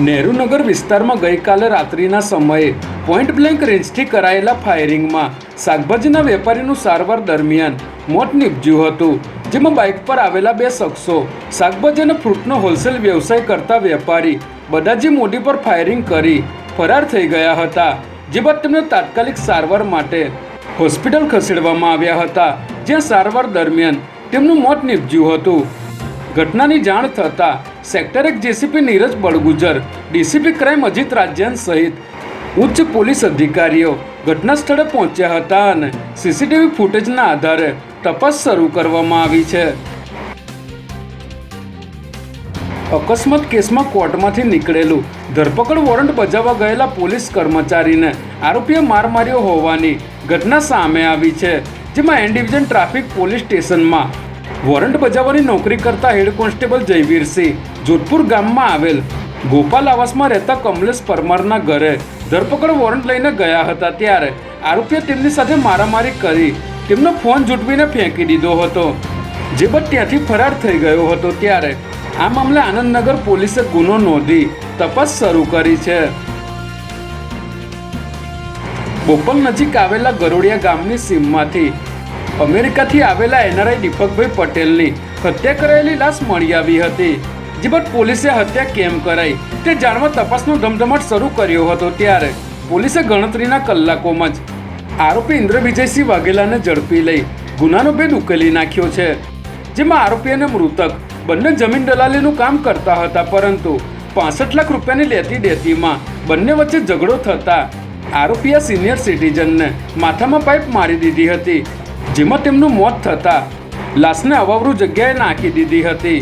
નહેરુનગર વિસ્તારમાં ગઈકાલે રાત્રિના સમયે પોઈન્ટ બ્લેન્ક રેન્જથી કરાયેલા ફાયરિંગમાં શાકભાજીના વેપારીનું સારવાર દરમિયાન મોત નીપજ્યું હતું. જેમાં બાઇક પર આવેલા બે શખ્સો, શાકભાજી અને ફ્રૂટનો હોલસેલ વ્યવસાય કરતા વેપારી બદાજી મોડી પર ફાયરિંગ કરી ફરાર થઈ ગયા હતા, જે બાદ તેમને તાત્કાલિક સારવાર માટે હોસ્પિટલ ખસેડવામાં આવ્યા હતા, જ્યાં સારવાર દરમિયાન તેમનું મોત નીપજ્યું હતું. ઘટનાની જાણ થતાં સેક્ટર એક JCP Neeraj Badgujar, DCP crime Ajit Rajyan સહિત ઉચ્ચ પોલીસ અધિકારીઓ ઘટના સ્થળે પહોંચ્યા હતા અને સીસીટીવી ફૂટેજના આધારે તપાસ શરૂ કરવામાં આવી છે. અકસ્માત કેસમાં કોર્ટમાંથી નીકળેલું ધરપકડ વોરંટ બજાવવા ગયેલા પોલીસ કર્મચારીને આરોપીએ માર માર્યો હોવાની ઘટના સામે આવી છે, જેમાં એન ડિવિઝન ટ્રાફિક પોલીસ સ્ટેશનમાં વોરંટ બજાવવાની નોકરી કરતા હેડ કોન્સ્ટેબલ જયવીરસિંહ જોધપુર ગામમાં આવેલ. ગોપાલ આવાસમાં રહેતા કમલેશ પરમારના ઘરે ધરપકડ વોરંટ લઈને ગયા હતા ત્યારે આરોપીએ તેમની સાથે મારામારી કરી. તેમનો ફોન જૂટવીને ફેંકી દીધો હતો. જે બાદ ત્યાંથી ફરાર થઈ ગયો હતો ત્યારે આ મામલે આનંદનગર પોલીસે ગુનો નોંધી તપાસ શરૂ કરી છે. બોપલ નજીક આવેલા ગરોડિયા ગામની સીમમાંથી અમેરિકાથી આવેલા એનઆરઆઈ દીપકભાઈ પટેલની હત્યા કરાયેલી લાશ મળી આવી હતી. જે બાદ પોલીસે હત્યા કેમ કરાઈ તે જાણવા તપાસનો ધમધમાટ શરૂ કર્યો હતો ત્યારે પોલીસે ગણતરીના કલાકોમાં જ આરોપી ઇન્દ્ર વિજયસિંહ વાઘેલાને ઝડપી લઈ ગુનાનો ભેદ ઉકેલી નાખ્યો છે. જેમાં આરોપી અને મૃતક બંને જમીન દલાલીનું કામ કરતા હતા, પરંતુ પાસઠ લાખ રૂપિયાની લેતી દેતીમાં બંને વચ્ચે ઝઘડો થતા આરોપીએ સિનિયર સિટીઝનને માથામાં પાઇપ મારી દીધી હતી. જેમાં તેમનું મોત થતાં લાશને અવાવરૂ જગ્યાએ નાખી દીધી હતી.